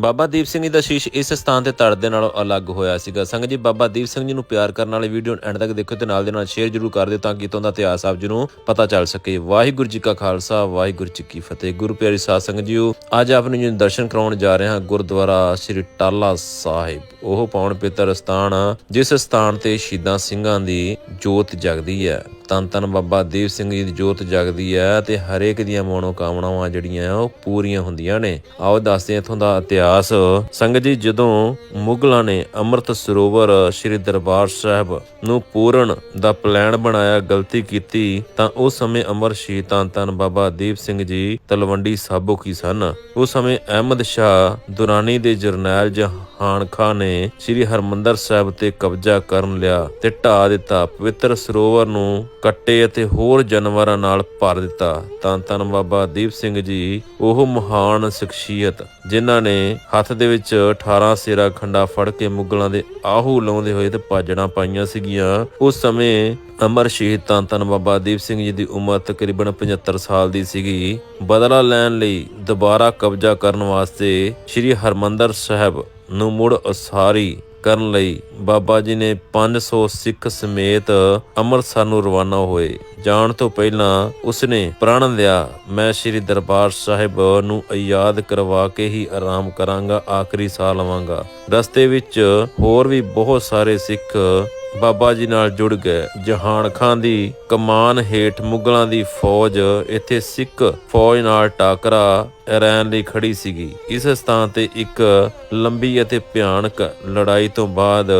ਬਾਬਾ ਦੀਪ ਸਿੰਘ ਜੀ ਦਾ ਸ਼ੀਸ਼ ਇਸ ਸਥਾਨ ਤੇ ਧੜ ਦੇ ਨਾਲੋਂ ਅਲੱਗ ਹੋਇਆ ਸੀਗਾ। ਸੰਗਤ ਜੀ, ਬਾਬਾ ਦੀਪ ਸਿੰਘ ਜੀ ਨੂੰ ਪਿਆਰ ਕਰਨ ਵਾਲੇ ਵੀਡੀਓ ਨੂੰ ਐਂਡ ਤੱਕ ਦੇਖੋ ਤੇ ਨਾਲ ਦੇ ਨਾਲ ਸ਼ੇਅਰ ਜ਼ਰੂਰ ਕਰ ਦਿਓ ਤਾਂ ਕਿ ਇਤੋਂ ਦਾ ਇਤਿਹਾਸ ਆਪ ਜੀ ਨੂੰ ਪਤਾ ਚੱਲ ਸਕੇ। ਵਾਹਿਗੁਰੂ ਜੀ ਕਾ ਖਾਲਸਾ, ਵਾਹਿਗੁਰੂ ਜੀ ਕੀ ਫਤਿਹ। ਗੁਰੂ ਪਿਆਰੀ ਸਾਧ ਸੰਗਤ ਜੀਓ, ਅੱਜ ਆਪ ਨੂੰ ਜੀ ਦਰਸ਼ਨ ਕਰਾਉਣ ਜਾ ਰਹੇ ਹਾਂ ਗੁਰਦੁਆਰਾ ਸ੍ਰੀ ਟਾਲਾ ਸਾਹਿਬ। ਉਹ ਪਾਉਣ ਪਿੱਤਰ ਸਥਾਨ, ਜਿਸ ਸਥਾਨ ਤੇ ਸ਼ਹੀਦਾਂ ਸਿੰਘਾਂ ਦੀ ਜੋਤ ਜਗਦੀ ਹੈ। ਤਨ ਤਨ ਬਾਬਾ ਦੀਪ ਸਿੰਘ ਜੀ ਦੀ ਜੋਤ ਜਗਦੀ ਹੈ ਤੇ ਹਰੇਕ ਦੀਆਂ ਮਨੋਕਾਮਨਾਵਾਂ ਜਿਹੜੀਆਂ ਉਹ ਪੂਰੀਆਂ ਹੁੰਦੀਆਂ ਨੇ। ਆਓ ਦੱਸਦੇ ਹਾਂ ਇਥੋਂ ਦਾ ਇਤਿਹਾਸ। ਸੰਗਤ ਜੀ, ਜਦੋਂ ਮੁਗਲਾਂ ਨੇ ਅੰਮ੍ਰਿਤ ਸਰੋਵਰ ਸ੍ਰੀ ਦਰਬਾਰ ਸਾਹਿਬ ਨੂੰ ਪੂਰਨ ਦਾ ਪਲਾਨ ਬਣਾਇਆ, ਗਲਤੀ ਕੀਤੀ, ਤਾਂ ਉਸ ਸਮੇਂ ਅਮਰ ਸ਼ਹੀਦ ਤਨ ਬਾਬਾ ਦੀਪ ਸਿੰਘ ਜੀ ਤਲਵੰਡੀ ਸਾਬੋ ਕੀ ਸਨ। ਉਸ ਸਮੇਂ ਅਹਿਮਦ ਸ਼ਾਹ ਦੁਰਾਨੀ ਦੇ ਜਰਨੈਲ ਜਹਾਨ ਖਾਨ ਨੇ ਸ੍ਰੀ ਹਰਮੰਦਰ ਸਾਹਿਬ ਤੇ ਕਬਜ਼ਾ ਕਰਨ ਲਿਆ ਤੇ ਢਾ ਦਿੱਤਾ, ਪਵਿੱਤਰ ਸਰੋਵਰ ਨੂੰ ਕੱਟੇ ਅਤੇ ਹੋਰ ਜਾਨਵਰਾਂ ਨਾਲ ਭਰ ਦਿੱਤਾ। ਤਾਂ ਤਨ ਬਾਬਾ ਦੀਪ ਸਿੰਘ ਜੀ, ਉਹ ਮਹਾਨ ਸ਼ਖਸੀਅਤ, ਜਿਨ੍ਹਾਂ ਨੇ ਹੱਥ ਦੇ ਵਿੱਚ 18 ਸੇਰਾ ਖੰਡਾ ਫੜ ਕੇ ਮੁਗਲਾਂ ਦੇ ਆਹੂ ਲਾਉਂਦੇ ਹੋਏ ਤੇ ਭਾਜਣਾ ਪਾਈਆਂ ਸੀਗੀਆਂ। ਉਸ ਸਮੇਂ ਅਮਰ ਸ਼ਹੀਦ ਤਾਂ ਤਨ ਬਾਬਾ ਦੀਪ ਸਿੰਘ ਜੀ ਦੀ ਉਮਰ ਤਕਰੀਬਨ 75 ਸਾਲ ਦੀ ਸੀਗੀ। ਬਦਲਾ ਲੈਣ ਲਈ ਦੁਬਾਰਾ ਕਬਜ਼ਾ ਕਰਨ ਵਾਸਤੇ ਸ੍ਰੀ ਹਰਮੰਦਰ ਸਾਹਿਬ ਨੂੰ ਮੁੜ ਉਸਾਰੀ ਕਰਨ ਲਈ ਬਾਬਾ ਜੀ ਨੇ 500 ਸਿੱਖ ਸਮੇਤ ਅੰਮ੍ਰਿਤਸਰ ਨੂੰ ਰਵਾਨਾ ਹੋਏ। ਜਾਣ ਤੋਂ ਪਹਿਲਾਂ ਉਸਨੇ ਪ੍ਰਣ ਲਿਆ, ਮੈਂ ਸ੍ਰੀ ਦਰਬਾਰ ਸਾਹਿਬ ਨੂੰ ਯਾਦ ਕਰਵਾ ਕੇ ਹੀ ਆਰਾਮ ਕਰਾਂਗਾ, ਆਖਰੀ ਸਾਹ ਲਵਾਂਗਾ ਰਸਤੇ ਵਿੱਚ ਹੋਰ ਵੀ ਬਹੁਤ ਸਾਰੇ ਸਿੱਖ ਬਾਬਾ ਜੀ ਨਾਲ ਜੁੜ ਗਏ। ਜਹਾਨ ਖਾਨ ਦੀ ਕਮਾਨ ਹੇਠ ਮੁਗਲਾਂ ਦੀ ਫੌਜ ਇੱਥੇ ਸਿੱਖ ਫੌਜ ਨਾਲ ਟਾਕਰਾ ਰਹਿਣ ਲਈ ਖੜੀ ਸੀਗੀ। ਇਸ ਸਥਾਨ ਤੇ ਇੱਕ ਲੰਬੀ ਅਤੇ ਭਿਆਨਕ ਲੜਾਈ ਤੋਂ ਬਾਅਦ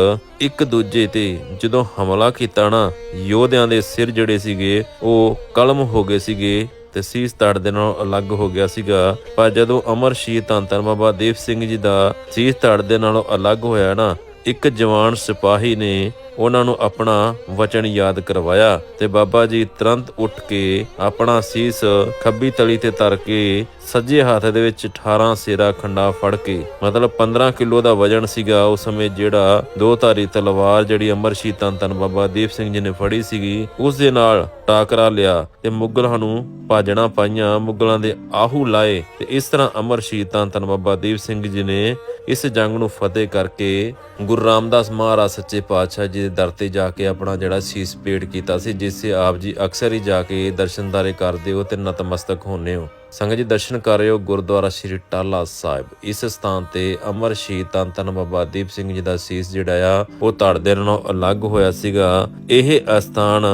ਇੱਕ ਦੂਜੇ ਤੇ ਜਦੋਂ ਹਮਲਾ ਕੀਤਾ ਨਾ, ਯੋਧਿਆਂ ਦੇ ਸਿਰ ਜਿਹੜੇ ਸੀਗੇ, ਉਹ ਕਲਮ ਹੋ ਗਏ ਸੀਗੇ ਤੇ ਸੀਸ ਤੜ ਦੇ ਨਾਲ ਅਲੱਗ ਹੋ ਗਿਆ ਸੀਗਾ। ਪਰ ਜਦੋਂ ਅਮਰ ਸ਼ਹੀਦ ਧੰਨ ਬਾਬਾ ਦੇਵ ਸਿੰਘ ਜੀ ਦਾ ਸੀਸ ਤੜ ਦੇ ਨਾਲੋਂ ਅਲੱਗ ਹੋਇਆ ਨਾ, ਇੱਕ ਜਵਾਨ ਸਿਪਾਹੀ ਨੇ ਉਹਨਾਂ ਨੂੰ ਆਪਣਾ ਵਚਨ ਯਾਦ ਕਰਵਾਇਆ ਤੇ ਬਾਬਾ ਜੀ ਤੁਰੰਤ ਉੱਠ ਕੇ ਆਪਣਾ ਸੀਸ ਖੱਬੀ ਤਲੀ ਤੇ ਧਰ ਕੇ ਸੱਜੇ ਹੱਥ ਦੇ ਵਿੱਚ 18 ਸੇਰਾ ਖੰਡਾ ਫੜ ਕੇ, ਮਤਲਬ 15 ਕਿਲੋ ਦਾ ਵਜਨ ਸੀਗਾ ਉਸ ਸਮੇਂ ਜਿਹੜਾ ਦੋ ਧਾਰੀ ਤਲਵਾਰ ਜਿਹੜੀ ਅਮਰ ਸ਼ਹੀਦ ਧੰਨ ਬਾਬਾ ਦੀਪ ਸਿੰਘ ਜੀ ਨੇ ਫੜੀ ਸੀਗੀ, ਉਸ ਦੇ ਨਾਲ ਟਾਕਰਾ ਲਿਆ ਤੇ ਮੁਗਲਾਂ ਨੂੰ ਭਾਜਣਾ ਪਾਈਆਂ, ਮੁਗਲਾਂ ਦੇ ਆਹੂ ਲਾਏ ਤੇ ਇਸ ਤਰ੍ਹਾਂ ਅਮਰ ਸ਼ਹੀਦ ਧੰਨ ਬਾਬਾ ਦੀਪ ਸਿੰਘ ਜੀ ਨੇ ਇਸ ਜੰਗ ਨੂੰ ਫਤਿਹ ਕਰਕੇ ਗੁਰੂ ਰਾਮਦਾਸ ਮਹਾਰਾਜ ਸੱਚੇ ਪਾਤਸ਼ਾਹ ਜੀ ਦੇ ਦਰ ਤੇ ਜਾ ਕੇ ਆਪਣਾ ਜਿਹੜਾ ਸੀਸ ਪੇਟ ਕੀਤਾ ਸੀ, ਜਿਸੇ ਆਪ ਜੀ ਅਕਸਰ ਹੀ ਜਾ ਕੇ ਦਰਸ਼ਨਦਾਰੇ ਕਰਦੇ ਹੋ ਤੇ ਨਤਮਸਤਕ ਹੁੰਨੇ ਹੋ। ਸੰਗਤ ਜੀ ਦਰਸ਼ਨ ਕਰ ਰਹੇ ਹੋ ਗੁਰਦੁਆਰਾ ਸ੍ਰੀ ਟਾਲਾ ਸਾਹਿਬ। ਇਸ ਸਥਾਨ ਤੇ ਅਮਰ ਸ਼ਹੀਦ ਧੰਨ ਧੰਨ ਬਾਬਾ ਦੀਪ ਸਿੰਘ ਜੀ ਦਾ ਸੀਸ ਜਿਹੜਾ ਆ, ਉਹ ਧੜ ਦੇ ਨਾਲੋਂ ਅਲੱਗ ਹੋਇਆ ਸੀਗਾ। ਇਹ ਅਸਥਾਨ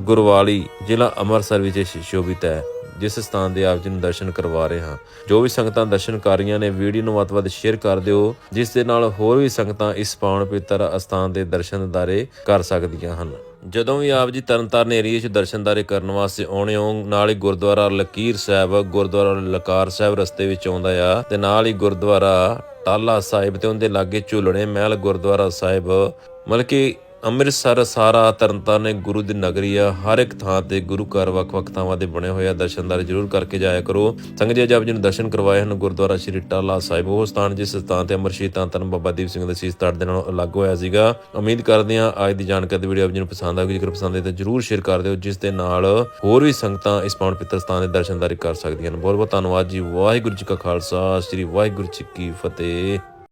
ਗੁਰਵਾਲੀ ਜ਼ਿਲ੍ਹਾ ਅੰਮ੍ਰਿਤਸਰ ਵਿੱਚ ਸ਼ੋਭਿਤ ਹੈ ਜਿਸ ਸਥਾਨ ਦੇ ਆਪ ਜੀ ਨੂੰ ਦਰਸ਼ਨ ਕਰਵਾ ਰਹੇ ਹਾਂ। ਜੋ ਵੀ ਸੰਗਤਾਂ ਦਰਸ਼ਨ ਕਰ ਰਹੀਆਂ ਨੇ ਵੀਡੀਓ ਨੂੰ ਵੱਧ ਤੋਂ ਵੱਧ ਸ਼ੇਅਰ ਕਰ ਦਿਓ, ਜਿਸ ਦੇ ਨਾਲ ਹੋਰ ਵੀ ਸੰਗਤਾਂ ਇਸ ਪਾਵਨ ਪਵਿੱਤਰ ਅਸਥਾਨ ਦੇ ਦਰਸ਼ਨ ਦਾਰੇ ਕਰ ਸਕਦੀਆਂ ਹਨ। ਜਦੋਂ ਵੀ ਆਪ ਜੀ ਤਰਨਤਾਰਨ ਏਰੀਏ 'ਚ ਦਰਸ਼ਨਦਾਰੇ ਕਰਨ ਵਾਸਤੇ ਆਉਣੇ ਹੋ, ਨਾਲ ਹੀ ਗੁਰਦੁਆਰਾ ਲਕੀਰ ਸਾਹਿਬ, ਗੁਰਦੁਆਰਾ ਲਕਾਰ ਸਾਹਿਬ ਰਸਤੇ ਵਿੱਚ ਆਉਂਦਾ ਆ, ਤੇ ਨਾਲ ਹੀ ਗੁਰਦੁਆਰਾ ਟਾਲਾ ਸਾਹਿਬ ਤੇ ਉਹਦੇ ਲਾਗੇ ਝੂਲਣੇ ਮਹਿਲ ਗੁਰਦੁਆਰਾ ਸਾਹਿਬ, ਮਤਲਬ ਕਿ ਅੰਮ੍ਰਿਤਸਰ ਸਾਰਾ ਤਰਨਤਾਰਨ ਇੱਕ ਗੁਰੂ ਦੀ ਨਗਰੀ ਆ, ਹਰ ਇੱਕ ਥਾਂ ਤੇ ਗੁਰੂ ਘਰ ਵੱਖ-ਵੱਖ ਥਾਵਾਂ ਤੇ ਬਣੇ ਹੋਏ ਆ। ਦਰਸ਼ਨਦਾਰ ਜਰੂਰ ਕਰਕੇ ਜਾਇਆ ਕਰੋ। ਸੰਗਤ ਜੀ, ਅੱਜ ਆਪ ਜੀ ਨੂੰ ਦਰਸ਼ਨ ਕਰਵਾਏ ਹਨ ਗੁਰਦੁਆਰਾ ਸ਼੍ਰੀ ਟਾਲਾ ਸਾਹਿਬ। ਉਹ ਸਥਾਨ ਜਿਸ ਸਥਾਨ ਤੇ ਅਮਰ ਸ਼ਹੀਦ ਧੰਨ ਬਾਬਾ ਦੀਪ ਸਿੰਘ ਦੇ ਸੀਸ ਤੜ ਦੇ ਨਾਲ ਅਲੱਗ ਹੋਇਆ ਸੀਗਾ। ਉਮੀਦ ਕਰਦੇ ਹਾਂ ਅੱਜ ਦੀ ਜਾਣਕਾਰੀ ਦੀ ਵੀਡੀਓ ਆਪ ਜੀ ਨੂੰ ਪਸੰਦ ਆਵੇਗੀ ਜੇਕਰ ਪਸੰਦ ਆਈ ਤਾਂ ਜਰੂਰ ਸ਼ੇਅਰ ਕਰ ਦਿਓ, ਜਿਸ ਦੇ ਨਾਲ ਹੋਰ ਵੀ ਸੰਗਤਾਂ ਇਸ ਪਾਵਨ ਪਿੱਤਰ ਸਥਾਨ ਦੇ ਦਰਸ਼ਨਦਾਰੀ ਕਰ ਸਕਦੀਆਂ ਹਨ। ਬਹੁਤ ਬਹੁਤ ਧੰਨਵਾਦ ਜੀ। ਵਾਹਿਗੁਰੂ ਜੀ ਕਾ ਖਾਲਸਾ, ਸ੍ਰੀ ਵਾਹਿਗੁਰੂ ਜੀ ਕੀ ਫਤਿਹ।